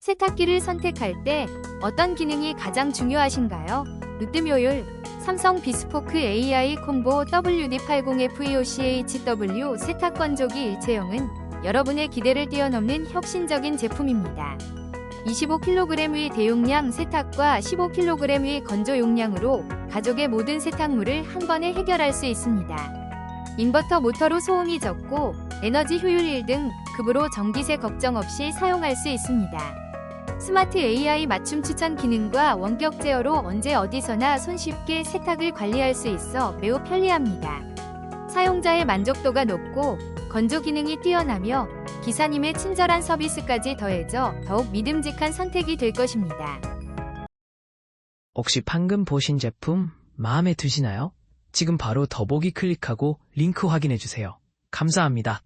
세탁기를 선택할 때 어떤 기능이 가장 중요하신가요? 으뜸효율 삼성 비스포크 AI 콤보 WD80FEOCHW 세탁 건조기 일체형은 여러분의 기대를 뛰어넘는 혁신적인 제품입니다. 25kg의 대용량 세탁과 15kg의 건조 용량으로 가족의 모든 세탁물을 한 번에 해결할 수 있습니다. 인버터 모터로 소음이 적고 에너지 효율 1등 급으로 전기세 걱정 없이 사용할 수 있습니다. 스마트 AI 맞춤 추천 기능과 원격 제어로 언제 어디서나 손쉽게 세탁을 관리할 수 있어 매우 편리합니다. 사용자의 만족도가 높고 건조 기능이 뛰어나며 기사님의 친절한 서비스까지 더해져 더욱 믿음직한 선택이 될 것입니다. 혹시 방금 보신 제품 마음에 드시나요? 지금 바로 더보기 클릭하고 링크 확인해 주세요. 감사합니다.